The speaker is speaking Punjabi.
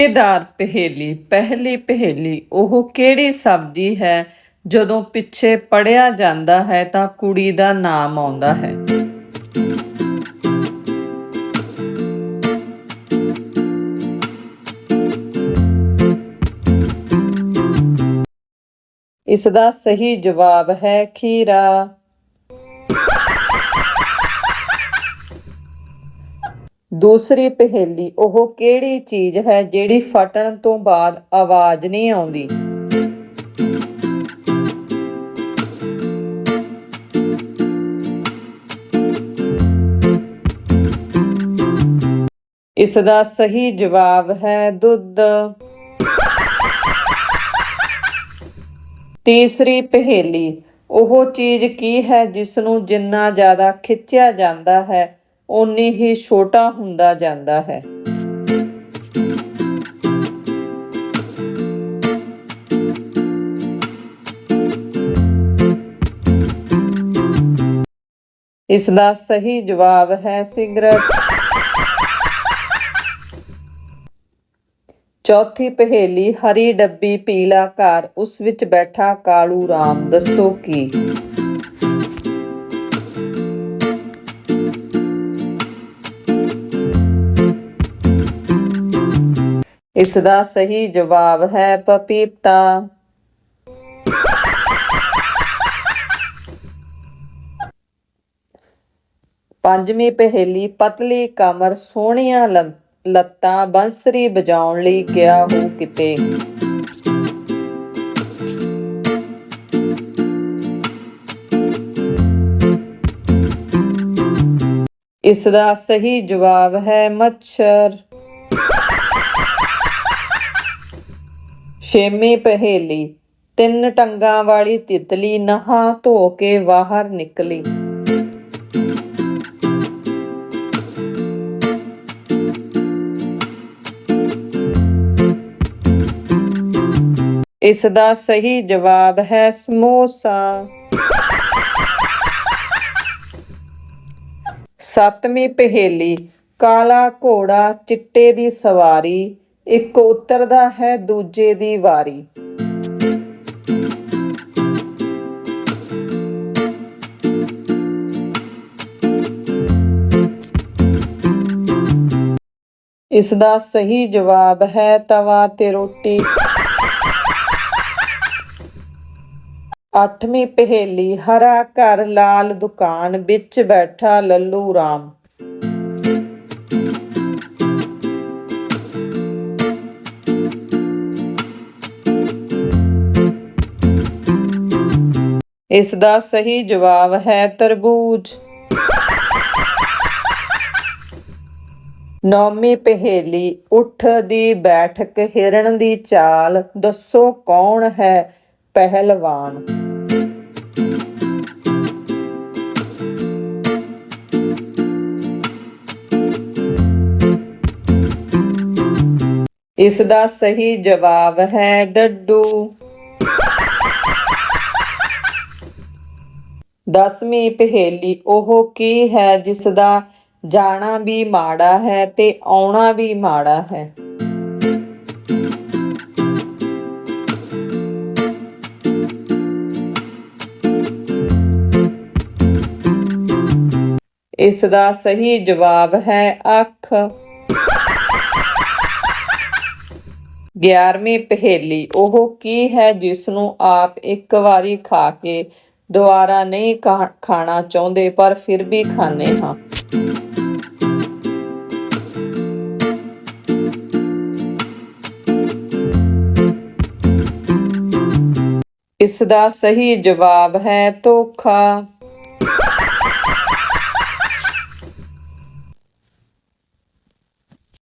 ਮਜ਼ੇਦਾਰ ਪਹੇਲੀ, ਪਹਿਲੀ ਪਹੇਲੀ, ਉਹ ਕਿਹੜੀ ਸਬਜ਼ੀ ਹੈ? ਜਦੋਂ ਪਿੱਛੇ ਪੜਿਆ ਜਾਂਦਾ ਹੈ ਤਾਂ ਕੁੜੀ ਦਾ ਨਾਮ ਆਉਂਦਾ ਹੈ। ਇਸ ਦਾ ਸਹੀ ਜਵਾਬ ਹੈ ਖੀਰਾ। ਦੂਸਰੀ ਪਹੇਲੀ ਉਹ ਕਿਹੜੀ ਚੀਜ਼ ਹੈ ਜਿਹੜੀ ਫਟਣ ਤੋਂ ਬਾਅਦ ਆਵਾਜ਼ ਨਹੀਂ ਆਉਂਦੀ? ਇਸ ਦਾ ਸਹੀ ਜਵਾਬ ਹੈ ਦੁੱਧ। ਤੀਸਰੀ ਪਹੇਲੀ ਉਹ ਚੀਜ਼ ਕੀ ਹੈ ਜਿਸ ਨੂੰ ਜਿੰਨਾ ਜ਼ਿਆਦਾ ਖਿੱਚਿਆ ਜਾਂਦਾ ਹੈ? ਓਨੀ ਹੀ ਛੋਟਾ ਹੁੰਦਾ ਜਾਂਦਾ ਹੈ। ਇਸ ਦਾ ਸਹੀ ਜਵਾਬ ਹੈ ਸਿਗਰਟ। ਚੌਥੀ ਪਹੇਲੀ, ਹਰੀ ਡੱਬੀ ਪੀਲਾ ਘਰ, ਉਸ ਵਿੱਚ ਬੈਠਾ ਕਾਲੂ ਰਾਮ, ਦੱਸੋ ਕੀ? ਇਸ ਦਾ ਸਹੀ ਜਵਾਬ ਹੈ ਪਪੀਤਾ। ਪੰਜਵੀਂ ਪਹੇਲੀ, ਪਤਲੀ ਕਮਰ, ਸੋਹਣੀਆਂ ਲ- ਲੱਤਾਂ, ਬੰਸਰੀ ਵਜਾਉਣ ਲਈ ਗਿਆ ਹੋ ਕਿਤੇ। ਇਸ ਦਾ ਸਹੀ ਜਵਾਬ ਹੈ ਮੱਛਰ। ਛੇਵੀਂ ਪਹੇਲੀ। ਤਿੰਨ ਟੰਗਾਂ ਵਾਲੀ ਤਿਤਲੀ ਨਹਾ ਧੋ ਕੇ ਬਾਹਰ ਨਿਕਲੀ। ਇਸ ਦਾ ਸਹੀ ਜਵਾਬ ਹੈ ਸਮੋਸਾ। ਸੱਤਵੀਂ ਪਹੇਲੀ। ਕਾਲਾ ਘੋੜਾ ਚਿੱਟੇ ਦੀ ਸਵਾਰੀ। ਇੱਕ ਉਤਰਦਾ ਹੈ, ਦੂਜੇ ਦੀ ਵਾਰੀ। ਇਸ ਦਾ ਸਹੀ ਜਵਾਬ ਹੈ, ਤਵਾ ਤੇ ਰੋਟੀ। ਅੱਠਵੀਂ ਪਹੇਲੀ, ਹਰਾ ਘਰ ਲਾਲ ਦੁਕਾਨ ਵਿੱਚ ਬੈਠਾ ਲੱਲੂ ਰਾਮ। ਇਸ ਦਾ ਸਹੀ ਜਵਾਬ ਹੈ ਤਰਬੂਜ। ਨੌਵੀਂ ਪਹੇਲੀ, ਉੱਠ ਦੀ ਬੈਠਕ, ਹਿਰਨ ਦੀ ਚਾਲ, ਦੱਸੋ ਕੌਣ ਹੈ ਪਹਿਲਵਾਨ? ਇਸ ਦਾ ਸਹੀ ਜਵਾਬ ਹੈ ਡੱਡੂ। ਦਸਵੀਂ ਪਹੇਲੀ, ਉਹ ਕੀ ਹੈ ਜਿਸ ਦਾ ਜਾਣਾ ਵੀ ਮਾੜਾ ਹੈ ਤੇ ਆਉਣਾ ਵੀ ਮਾੜਾ ਹੈ? ਇਸ ਦਾ ਸਹੀ ਜਵਾਬ ਹੈ ਅੱਖ। 11ਵੀਂ ਪਹੇਲੀ, ਉਹ ਕੀ ਹੈ ਜਿਸ ਨੂੰ ਆਪ ਇੱਕ ਵਾਰੀ ਖਾ ਕੇ ਦੁਬਾਰਾ ਨਹੀਂ ਖਾਣਾ ਚਾਹੁੰਦੇ, ਪਰ ਫਿਰ ਵੀ ਖਾਂਦੇ ਹਾਂ। ਇਸ ਦਾ ਸਹੀ ਜਵਾਬ ਹੈ ਧੋਖਾ।